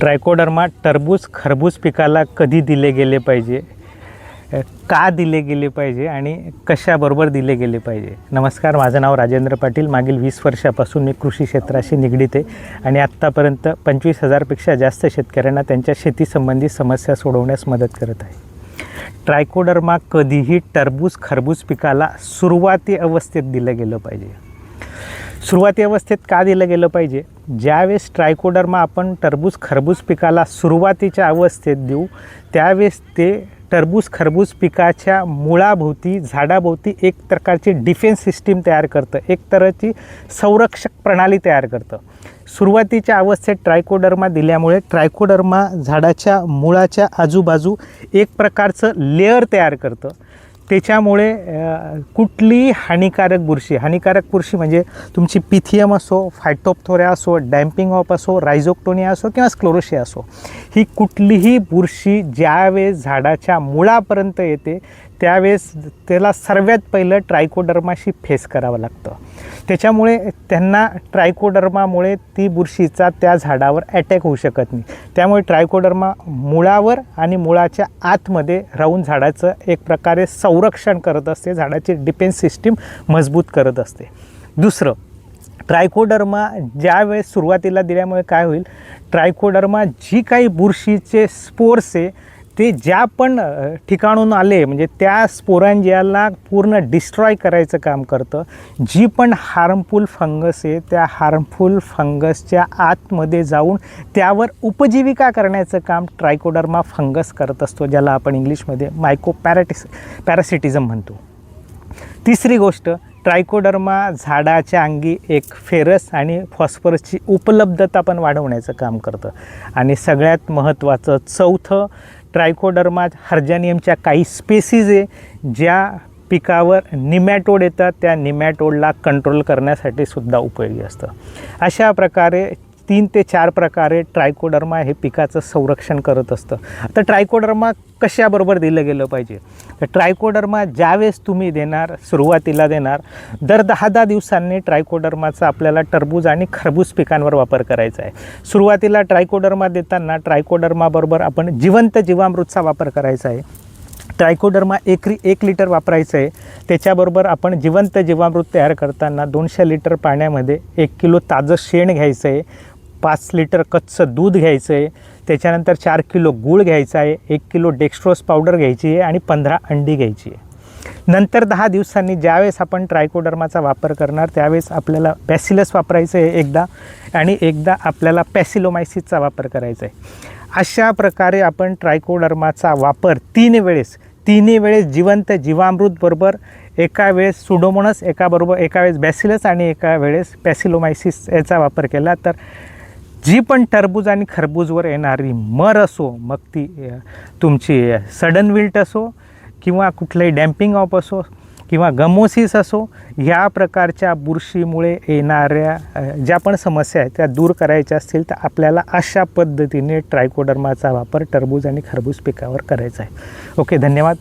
Trichoderma टरबूज खरबूज पिकाला कधी दिले गेले पाहिजे? का दिले गेले पाहिजे आणि कशाबरोबर दिले गेले पाहिजे? नमस्कार माझं नाव राजेंद्र पाटील. मागील वीस वर्षापासून मी कृषी क्षेत्राशी निगडीत आहे आणि आत्तापर्यंत पंचवीस हजारपेक्षा जास्त शेतकऱ्यांना त्यांच्या शेतीसंबंधी समस्या सोडवण्यास मदत करत आहे. ट्रायकोडर्मा कधीही टरबूज खरबूज पिकाला सुरुवाती अवस्थेत दिलं गेलं पाहिजे. सुरुवाती अवस्थेत का दिलं गेलं पाहिजे? ज्यावेळेस ट्रायकोडर्मा आपण टरबूज खरबूज पिकाला सुरुवातीच्या अवस्थेत देऊ त्यावेळेस ते टरबूज खरबूज पिकाच्या मुळाभोवती झाडाभोवती एक प्रकारची डिफेन्स सिस्टीम तयार करतं. एक तरची संरक्षक प्रणाली तयार करतं. सुरुवातीच्या अवस्थेत ट्रायकोडर्मा दिल्यामुळे ट्रायकोडर्मा झाडाच्या मुळाच्या आजूबाजू एक प्रकारचं लेअर तयार करतं. त्याच्यामुळे कुठली कुठलीही हानिकारक बुरशी हानिकारक बुरशी म्हणजे तुमची पिथियम असो फायटोपथोऱ्या असो डॅम्पिंग ऑफ असो रायझोक्टोनिया असो किंवा स्क्लोरोशिया असो ही कुठलीही बुरशी ज्यावेळेस झाडाच्या मुळापर्यंत येते त्यावेळेस त्याला सर्वात पहिलं ट्रायकोडर्माशी फेस करावं लागतं. त्याच्यामुळे त्यांना ट्रायकोडर्मामुळे ती बुरशीचा त्या झाडावर अटॅक होऊ शकत नाही. त्यामुळे ट्रायकोडर्मा मुळावर आणि मुळाच्या आतमध्ये राहून झाडाचं एक प्रकारे संरक्षण करत असते झाडाची डिफेन्स सिस्टीम मजबूत करत असते. दुसरं ट्रायकोडर्मा ज्यावेळेस सुरुवातीला दिल्यामुळे काय होईल? ट्रायकोडर्मा जी काही बुरशीचे स्पोर्स आहे ते ज्या पण ठिकाणून आले म्हणजे त्या स्पोरांजियाला पूर्ण डिस्ट्रॉय करायचं काम करतं. जी पण हार्मफुल फंगस आहे त्या हार्मफुल फंगसच्या आतमध्ये जाऊन त्यावर उपजीविका करण्याचं काम ट्रायकोडर्मा फंगस करत असतो ज्याला आपण इंग्लिशमध्ये मायको पॅराटिस पॅरासिटिझम म्हणतो. तिसरी गोष्ट ट्रायकोडर्मा झाडाच्या अंगी एक फेरस आणि फॉस्फरसची उपलब्धता पण वाढवण्याचं काम करतं. आणि सगळ्यात महत्त्वाचं चौथं ट्रायकोडर्मा हर्जानियमच्या काही स्पेसीज आहे ज्या पिकावर निमॅटोड येतात त्या निमॅटोडला कंट्रोल करण्यासाठी सुद्धा उपयोगी असतं. अशा प्रकारे तीन ते चार प्रकारे ट्रायकोडर्मा हे पिकाचं संरक्षण करत असतं. तर ट्रायकोडर्मा कशाबरोबर दिलं गेलं पाहिजे? तर ट्रायकोडर्मा ज्यावेळेस तुम्ही देणार सुरुवातीला देणार दर दहा दहा दिवसांनी ट्रायकोडर्माचा आपल्याला टरबूज आणि खरबूज पिकांवर वापर करायचा आहे. सुरुवातीला ट्रायकोडर्मा देताना ट्रायकोडर्माबरोबर आपण जिवंत जीवामृतचा वापर करायचा आहे. ट्रायकोडर्मा एकरी एक लिटर वापरायचं आहे. त्याच्याबरोबर आपण जिवंत जीवामृत तयार करताना दोनशे लिटर पाण्यामध्ये एक किलो ताजं शेण घ्यायचं आहे. पाच लिटर कच्चं दूध घ्यायचं आहे त्याच्यानंतर चार किलो गूळ घ्यायचा आहे एक किलो डेक्स्ट्रोस पावडर घ्यायची आहे आणि पंधरा अंडी घ्यायची आहे नंतर दहा दिवसांनी ज्यावेळेस आपण ट्रायकोडर्माचा वापर करणार त्यावेळेस आपल्याला पॅसिलस वापरायचं आहे एकदा आणि एकदा आपल्याला पॅसिलोमायसिसचा वापर करायचा आहे अशा प्रकारे आपण ट्रायकोडर्माचा वापर तीन वेळेस तिन्ही वेळेस जिवंत जीवामृतबरोबर एका वेळेस सुडोमोनस एकाबरोबर एका वेळेस बॅसिलस आणि एका वेळेस पॅसिलोमायसिस याचा वापर केला. तर जी पण टरबूज आणि खरबूजवर येणारी मर असो मग ती तुमची सडन विल्ट असो किंवा कुठलंही डॅम्पिंग ऑफ असो किंवा गमोसिस असो ह्या प्रकारच्या बुरशीमुळे येणाऱ्या ज्या पण समस्या आहेत त्या दूर करायच्या असतील तर आपल्याला अशा पद्धतीने ट्रायकोडर्माचा वापर टरबूज आणि खरबूज पिकावर करायचा आहे. ओके धन्यवाद.